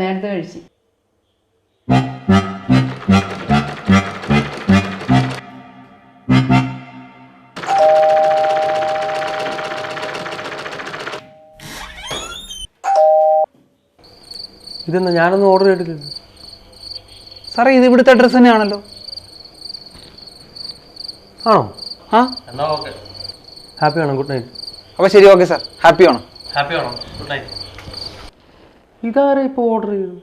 നേരത്തെ കഴിച്ചു. ഇതെന്നാ ഞാനൊന്നും ഓർഡർ ചെയ്തിട്ടില്ല. സാറേ ഇത് ഇവിടുത്തെ അഡ്രസ്സ് തന്നെയാണല്ലോ. ആണോ? ആ? എന്നാ ഓക്കെ ഹാപ്പി ആണോ? ഗുഡ് നൈറ്റ് അപ്പോൾ ശരി ഓക്കെ സാർ ഹാപ്പി ആണോ? ഹാപ്പി ആണോ? ഗുഡ് നൈറ്റ് ഇതാരാ ഇപ്പോൾ ഓർഡർ ചെയ്തു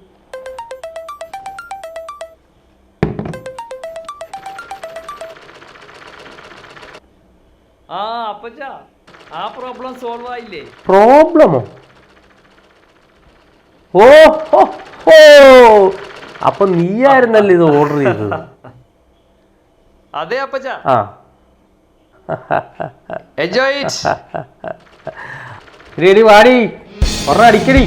ആ അപ്പച്ചാ ആ പ്രോബ്ലം സോൾവ് ആയില്ലേ? പ്രോബ്ലമോ ഓ? ഹോ, അപ്പൊ നീയായിരുന്നല്ലേ ഇത് ഓർഡർ ചെയ്തത്? അതെ അപ്പച്ച. ആ. എൻജോയ് ഇറ്റ് റെഡി വാടി. ഒരെണ്ണം അടിക്കടി.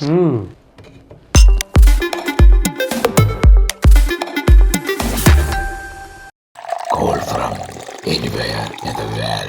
হুম Call from anywhere in the world.